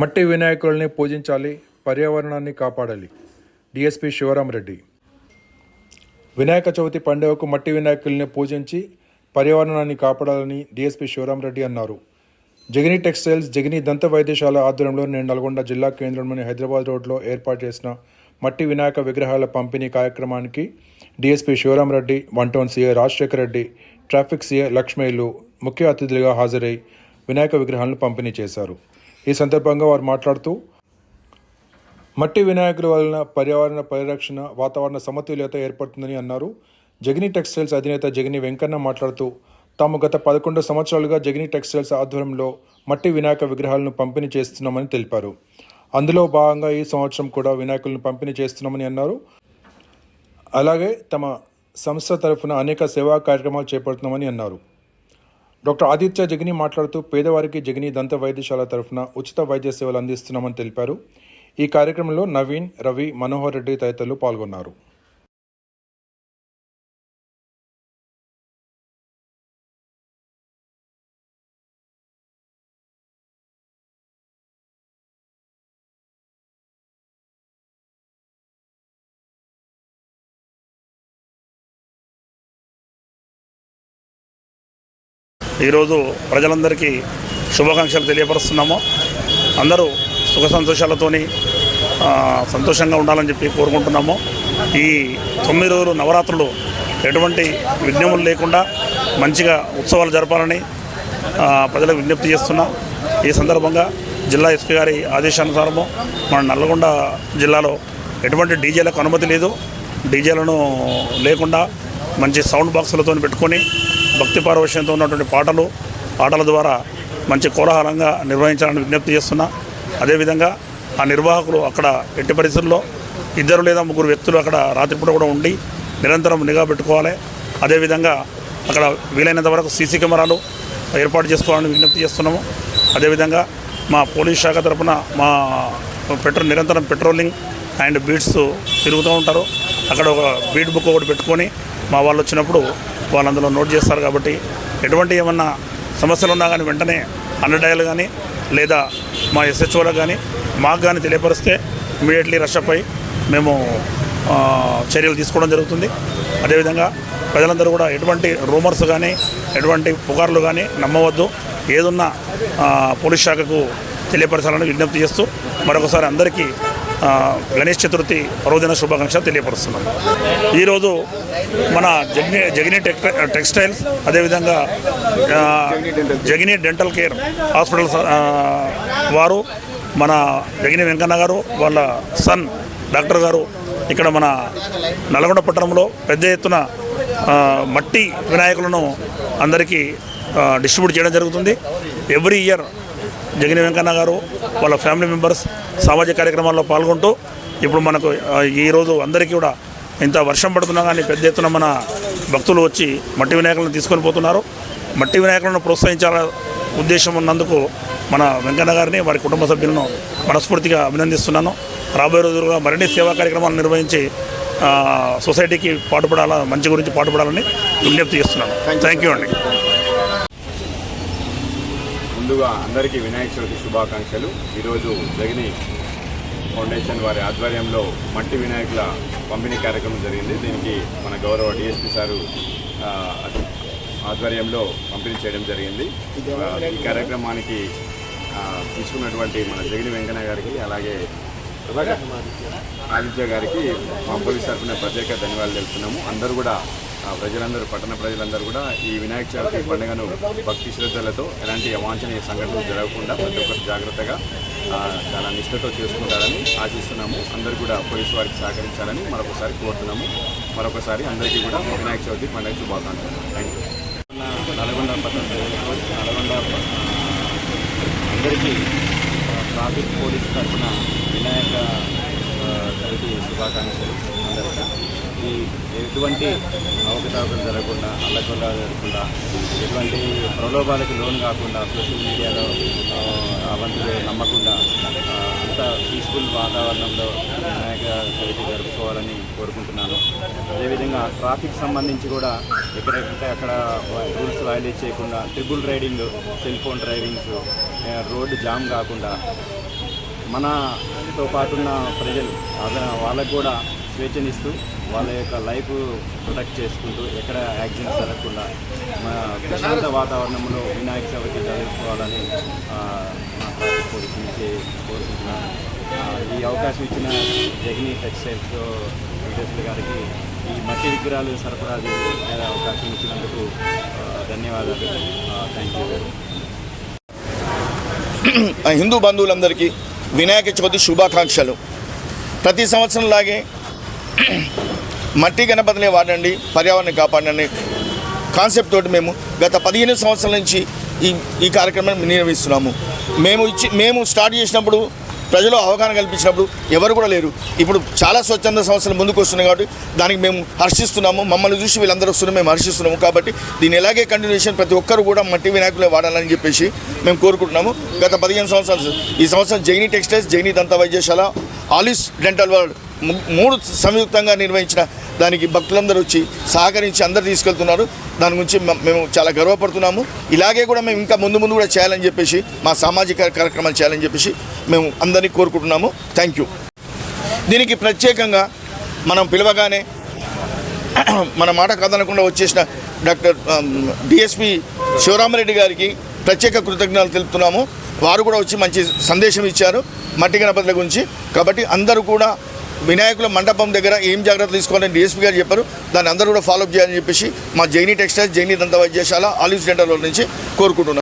మట్టి వినాయకుల్ని పూజించాలి పర్యావరణాన్ని కాపాడాలి. డిఎస్పి శివరామరెడ్డి. వినాయక చవితి పండుగకు మట్టి వినాయకుల్ని పూజించి పర్యావరణాన్ని కాపాడాలని డిఎస్పి శివరామరెడ్డి అన్నారు. జగిని టెక్స్టైల్స్ జగిని దంత వైద్యశాల ఆధ్వర్యంలో నేను నల్గొండ జిల్లా కేంద్రంలోని హైదరాబాద్ రోడ్లో ఏర్పాటు చేసిన మట్టి వినాయక విగ్రహాల పంపిణీ కార్యక్రమానికి DSP Sivaramareddy one town CI Rajasekhara Reddy traffic CI లక్ష్మయ్యలు ముఖ్య అతిథులుగా హాజరై వినాయక విగ్రహాలను పంపిణీ చేశారు. ఈ సందర్భంగా వారు మాట్లాడుతూ మట్టి వినాయకుల వలన పర్యావరణ పరిరక్షణ వాతావరణ సమతుల్యత ఏర్పడుతుందని అన్నారు. జగిని టెక్స్టైల్స్ అధినేత జగని వెంకన్న మాట్లాడుతూ తాము గత పదకొండు సంవత్సరాలుగా జగిని టెక్స్టైల్స్ ఆధ్వర్యంలో మట్టి వినాయక విగ్రహాలను పంపిణీ చేస్తున్నామని తెలిపారు. అందులో భాగంగా ఈ సంవత్సరం కూడా వినాయకులను పంపిణీ చేస్తున్నామని అన్నారు. అలాగే తమ సంస్థ తరఫున అనేక సేవా కార్యక్రమాలు చేపడుతున్నామని అన్నారు. డాక్టర్ ఆదిత్య జగని మాట్లాడుతూ పేదవారికి జగిని దంత వైద్యశాల తరఫున ఉచిత వైద్య సేవలు అందిస్తున్నామని తెలిపారు. ఈ కార్యక్రమంలో నవీన్ రవి మనోహర్ రెడ్డి తదితరులు పాల్గొన్నారు. ఈరోజు ప్రజలందరికీ శుభాకాంక్షలు తెలియపరుస్తున్నాము. అందరూ సుఖ సంతోషాలతోని సంతోషంగా ఉండాలని చెప్పి కోరుకుంటున్నాము. ఈ తొమ్మిది రోజులు నవరాత్రులు ఎటువంటి విఘ్నములు లేకుండా మంచిగా ఉత్సవాలు జరపాలని ప్రజలకు విజ్ఞప్తి చేస్తున్నాం. ఈ సందర్భంగా జిల్లా ఎస్పీ గారి ఆదేశానుసారము మన నల్లగొండ జిల్లాలో ఎటువంటి డీజేలకు అనుమతి లేదు. డీజేలను లేకుండా మంచి సౌండ్ బాక్సులతో పెట్టుకొని భక్తి పారవశ్యంతో ఉన్నటువంటి పాటలు పాటల ద్వారా మంచి కోలాహలంగా నిర్వహించాలని విజ్ఞప్తి చేస్తున్నా. అదేవిధంగా ఆ నిర్వాహకులు అక్కడ ఎట్టి పరిస్థితుల్లో ఇద్దరు లేదా ముగ్గురు వ్యక్తులు అక్కడ రాత్రిపూట కూడా ఉండి నిరంతరం నిఘా పెట్టుకోవాలి. అదేవిధంగా అక్కడ వీలైనంత వరకు సీసీ కెమెరాలు ఏర్పాటు చేసుకోవాలని విజ్ఞప్తి చేస్తున్నాము. అదేవిధంగా మా పోలీస్ శాఖ తరఫున మా పెట్రోల్ నిరంతరం పెట్రోలింగ్ అండ్ బీట్స్ తిరుగుతూ ఉంటారు. అక్కడ ఒక బీట్ బుక్ ఒకటి పెట్టుకొని మా వాళ్ళు వచ్చినప్పుడు వాళ్ళు అందులో నోట్ చేస్తారు కాబట్టి ఎటువంటి ఏమన్నా సమస్యలు ఉన్నా కానీ వెంటనే హండ్రెడ్ డయల్ కానీ లేదా మా ఎస్హెచ్ఓలకు కానీ మాకు కానీ తెలియపరిస్తే ఇమీడియట్లీ రషప్ అయి మేము చర్యలు తీసుకోవడం జరుగుతుంది. అదేవిధంగా ప్రజలందరూ కూడా ఎటువంటి రూమర్స్ కానీ ఎటువంటి పుకార్లు కానీ నమ్మవద్దు. ఏదున్నా పోలీస్ శాఖకు తెలియపరచాలని విజ్ఞప్తి చేస్తూ మరొకసారి అందరికీ గణేష్ చతుర్థి పర్వదిన శుభాకాంక్షలు తెలియపరుస్తున్నాం ఈరోజు మన జగ్ని జగిని టెక్ టెక్స్టైల్స్ అదేవిధంగా ఆ, డెంటల్ కేర్ హాస్పిటల్ వారు మన జగిని వెంకన్న గారు వాళ్ళ సన్ డాక్టర్ గారు ఇక్కడ మన నల్గొండ పట్టణంలో పెద్ద ఎత్తున మట్టి వినాయకులను అందరికీ డిస్ట్రిబ్యూట్ చేయడం జరుగుతుంది. ఎవ్రీ ఇయర్ జగన్ వెంకన్న గారు వాళ్ళ ఫ్యామిలీ మెంబర్స్ సామాజిక కార్యక్రమాల్లో పాల్గొంటూ ఇప్పుడు మనకు ఈరోజు అందరికీ కూడా ఇంత వర్షం పడుతున్నా కానీ పెద్ద ఎత్తున మన భక్తులు వచ్చి మట్టి వినాయకులను తీసుకొని పోతున్నారు. మట్టి వినాయకులను ప్రోత్సహించాల ఉద్దేశం ఉన్నందుకు మన వెంకన్న గారిని వారి కుటుంబ సభ్యులను మనస్ఫూర్తిగా అభినందిస్తున్నాను. రాబోయే రోజులుగా మరిన్ని సేవా కార్యక్రమాలు నిర్వహించి సొసైటీకి పాటుపడాలా మంచి గురించి పాటుపడాలని విజ్ఞప్తి చేస్తున్నాను. థ్యాంక్ యూ అండి. ముందుగా అందరికీ వినాయక చవితి శుభాకాంక్షలు. ఈరోజు జగని ఫౌండేషన్ వారి ఆధ్వర్యంలో మట్టి వినాయకుల పంపిణీ కార్యక్రమం జరిగింది. దీనికి మన గౌరవ డిఎస్పీ సారు ఆధ్వర్యంలో పంపిణీ చేయడం జరిగింది. ఈ కార్యక్రమానికి తీసుకున్నటువంటి మన జగని వెంకన్న గారికి అలాగే ఆదిత్య గారికి మా పోలీస్ తరఫున ప్రత్యేక ధన్యవాదాలు తెలుపుతున్నాము. అందరూ కూడా ప్రజలందరూ పట్టణ ప్రజలందరూ కూడా ఈ వినాయక చవితి పండుగను భక్తి శ్రద్ధలతో ఎలాంటి అవాంఛనీయ సంఘటనలు జరగకుండా ప్రతి ఒక్కరు జాగ్రత్తగా చాలా నిష్ఠతో చేసుకుంటారని ఆశిస్తున్నాము. అందరూ కూడా పోలీసు వారికి సహకరించాలని మరొకసారి కోరుతున్నాము. మరొకసారి అందరికీ కూడా వినాయక చవితి పండుగ శుభాకాంక్షలు. థ్యాంక్ యూ నల్గొండ పట్టణ నల్గొండ అందరికీ ట్రాఫిక్ పోలీస్ తరఫున వినాయక చవితి శుభాకాంక్షలు అందరికీ. ఈ ఎటువంటి అవకతవకలు జరగకుండా అల్లకొల్ల జరగకుండా ఎటువంటి ప్రలోభాలకు లోన్ కాకుండా సోషల్ మీడియాలో అవంతులు నమ్మకుండా అంత పీస్ఫుల్ వాతావరణంలో వినాయక చవితి జరుపుకోవాలని కోరుకుంటున్నాను. అదేవిధంగా ట్రాఫిక్ సంబంధించి కూడా ఎక్కడెక్కడంటే అక్కడ రూల్స్ వైలేట్ చేయకుండా triple riding cell phone drivings road jam కాకుండా మనతో పాటున్న ప్రజలు అద వాళ్ళకు కూడా స్వేచ్ఛనిస్తూ వాళ్ళ యొక్క లైఫ్ ప్రొటెక్ట్ చేసుకుంటూ ఎక్కడ యాక్సిడెంట్స్ జరగకుండా మన ప్రశాంత వాతావరణంలో వినాయక చవితి జరుపుకోవాలని మా కోరుకుంటున్నాను. ఈ అవకాశం ఇచ్చిన జగనీ టెక్స్టైల్స్ గారికి ఈ మట్టి విగ్రహాలు సరఫరా చేసే అవకాశం ఇచ్చినందుకు ధన్యవాదాలు. థ్యాంక్ యూ హిందూ బంధువులందరికీ వినాయక చవితి శుభాకాంక్షలు. ప్రతి సంవత్సరం లాగే మట్టి గణపతిని వాడండి పర్యావరణం కాపాడండి. కాన్సెప్ట్ తోటి మేము గత పదిహేను సంవత్సరాల నుంచి ఈ ఈ కార్యక్రమాన్ని నిర్వహిస్తున్నాము. మేము ఇచ్చి మేము స్టార్ట్ చేసినప్పుడు ప్రజలు అవగాహన కల్పించినప్పుడు ఎవరు కూడా లేరు. ఇప్పుడు చాలా స్వచ్ఛంద సంస్థలు ముందుకు వస్తున్నాయి కాబట్టి దానికి మేము హర్షిస్తున్నాము. మమ్మల్ని చూసి వీళ్ళందరూ వస్తున్నారు మేము హర్షిస్తున్నాము. కాబట్టి దీన్ని ఎలాగే కంటిన్యూషన్ ప్రతి ఒక్కరు కూడా మట్టి వినాయకులే వాడాలని చెప్పేసి మేము కోరుకుంటున్నాము. గత పదిహేను సంవత్సరాలు ఈ సంవత్సరం జైని టెక్స్టైల్స్ జైని దంత వైద్యశాల ఆలిస్ డెంటల్ వరల్డ్ మూడు సంయుక్తంగా నిర్వహించిన దానికి భక్తులందరూ వచ్చి సహకరించి అందరు తీసుకెళ్తున్నారు. దాని గురించి మేము చాలా గర్వపడుతున్నాము. ఇలాగే కూడా మేము ఇంకా ముందు ముందు కూడా చేయాలని చెప్పేసి మా సామాజిక కార్యక్రమాలు చేయాలని చెప్పేసి మేము అందరినీ కోరుకుంటున్నాము. థ్యాంక్ యూ దీనికి ప్రత్యేకంగా మనం పిలవగానే మన మాట కదనకుండా వచ్చేసిన డాక్టర్ డిఎస్పి శివరామరెడ్డి గారికి ప్రత్యేక కృతజ్ఞతలు తెలుపుతున్నాము. వారు కూడా వచ్చి మంచి సందేశం ఇచ్చారు. మట్టి గణపతుల గురించి. కాబట్టి అందరూ కూడా వినాయకుల మండపం దగ్గర ఏం జాగ్రత్తలు తీసుకోవాలని డిఎస్పీ గారు చెప్పారు. దాన్ని అందరూ కూడా ఫాలోఅప్ చేయాలని చెప్పేసి మా జైనీ టెక్స్టైల్స్ జైనీ దంత వైద్యశాల ఆలివ్ డెంటల్ నుంచి కోరుకుంటున్నాను